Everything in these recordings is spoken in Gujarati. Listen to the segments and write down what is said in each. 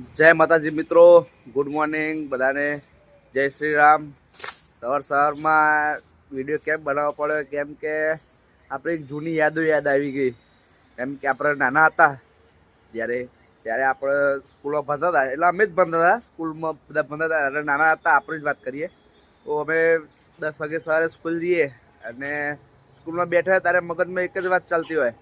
જય માતાજી મિત્રો ગુડ મોર્નિંગ બધાને. જય શ્રી રામ. સવાર સવારમાં વીડિયો કેમ બનાવવો પડે કેમ કે આપણે એક જૂની યાદો યાદ આવી ગઈ. કેમ કે આપણે નાના હતા, જ્યારે, ત્યારે આપણે સ્કૂલમાં ભણતા હતા. એટલે અમે જ ભણતા હતા સ્કૂલમાં બધા ભણતા હતા. એટલે નાના હતા, આપણે જ વાત કરીએ. તો અમે દસ વાગે સવારે સ્કૂલ જઈએ અને સ્કૂલમાં બેઠા ત્યારે મગજમાં એક જ વાત ચાલતી હોય.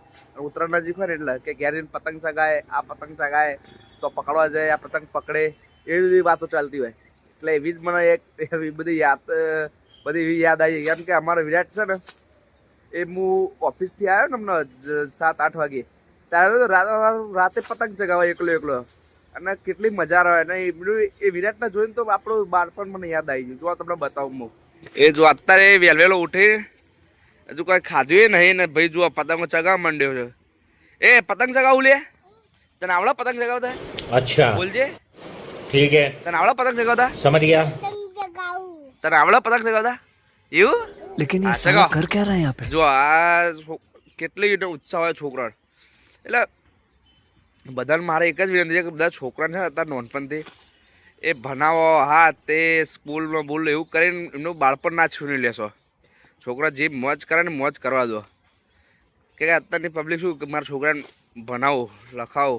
ઉત્તરાયણ નજીક હોય ને એટલે કે ઘેરીને પતંગ ચગાય આ પતંગ ચગાય તો પકડવા જાય, આ પતંગ પકડે, એવી બધી વાતો ચાલતી હોય. એટલે એવી જ મને એક એવી બધી યાદ બધી એવી યાદ આવી. કેમ કે અમારો વિરાટ છે ને, એ હું ઓફિસથી આવ્યો ને હમણાં સાત, આઠ વાગે ત્યારે રાતે પતંગ ચગાવવા એકલો એકલો. અને કેટલી મજા આવે. અને એ બધું- એ વિરાટને જોઈને તો આપણું બાળપણ મને યાદ આવી ગયું. જો તમને બતાવું હું એ જો અત્યારે વહેલો ઉઠી, હજુ કોઈ ખાધું નહીં ને, ભાઈ જુઓ પતંગ ચગાવવા માંડ્યો છે. એ, પતંગ ચગાવું લે. તને આવડે પતંગ ચગાવતા अच्छा બોલજે ठीक है તને આવડે પતંગ ચગાવતા समझ गया તને આવડે પતંગ ચગાવતા એવું लेकिन ये हाँ, साला चलो। कर क्या रहा है यहाँ पे જો આ છો- કેટલી એનો ઉત્સાહ હોય છોકરા એટલે બધાને મારે એક જ વિનંતી છે કે બધા છોકરાને છે ને અત્યારે નોનપણથી એ ભણાવો હા તે સ્કૂલમાં બોલ એવું કરીને એમનું બાળપણ ના છીની લેશો છોકરા જે મોજ કરે ને મોજ કરવા દો કે અત્યારની પબ્લિક શું કે મારા છોકરાને ભણાવો, લખાવો.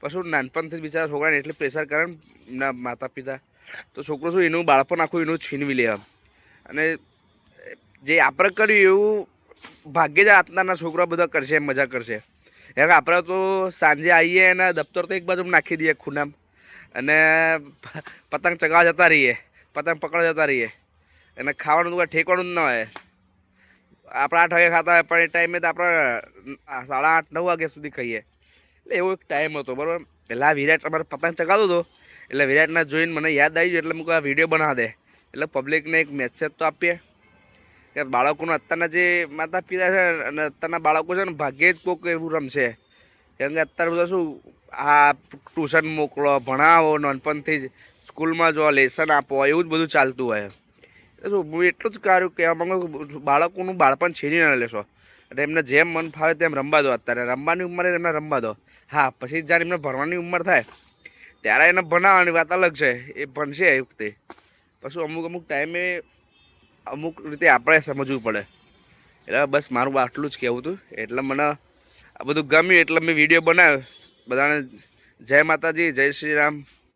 પછી નાનપણથી બિચારા છોકરાને એટલે પ્રેશર કરે ને માતા પિતા તો છોકરો શું એનું બાળપણ આખું એનું છીનવી લે અને જે આપણે કર્યું એવું ભાગ્યે જ આત્માના છોકરા બધા કરશે, મજા કરશે. કારણ આપણે તો સાંજે આવીએ અને દફતર તો એક બાજુ નાખી દઈએ ખૂનામ અને પતંગ ચગાવવા જતા રહીએ, પતંગ પકડવા જતા રહીએ. અને ખાવાનું તો ઠેકવાનું જ ના હોય. આપણે આઠ વાગે ખાતા હોય, પણ એ ટાઈમે તો આપણે સાડા આઠ, નવ વાગ્યા સુધી ખાઈએ. એટલે એવો એક ટાઈમ હતો, બરાબર? પહેલાં વિરાટ અમારે પતંગ ચગાવતો હતો. એટલે વિરાટના જોઈને મને યાદ આવી ગયું, એટલે મૂક આ વીડિયો બનાવ દે. એટલે પબ્લિકને એક મેસેજ તો આપીએ કે બાળકોનું અત્યારના જે માતા પિતા છે અને અત્યારના બાળકો છે ને, ભાગ્યે જ કોઈક એવું રમશે. કેમ કે અત્યારે બધા શું, આ ટ્યુશન મોકલો, ભણાવો, નાનપણથી જ સ્કૂલમાં જો લેસન આપો, એવું જ બધું ચાલતું હોય. હું એટલું જ કાર્યું કહેવા માંગુ બાળકોનું બાળપણ છીની ના લેશો. એટલે એમને જેમ મન ફાવે તેમ રમવા દો અત્યારે. રમવાની ઉંમરે એમને રમવા દો. હા, પછી જ્યારે એમને ભણવાની ઉંમર થાય, ત્યારે એને ભણાવવાની વાત અલગ છે. એ ભણશે એ વખતે. પછી અમુક અમુક ટાઈમે અમુક રીતે આપણે સમજવું પડે. એટલે બસ મારું આટલું જ કહેવું હતું. એટલે મને આ બધું ગમ્યું એટલે મેં વીડિયો બનાવ્યો. બધાને જય માતાજી, જય શ્રી રામ.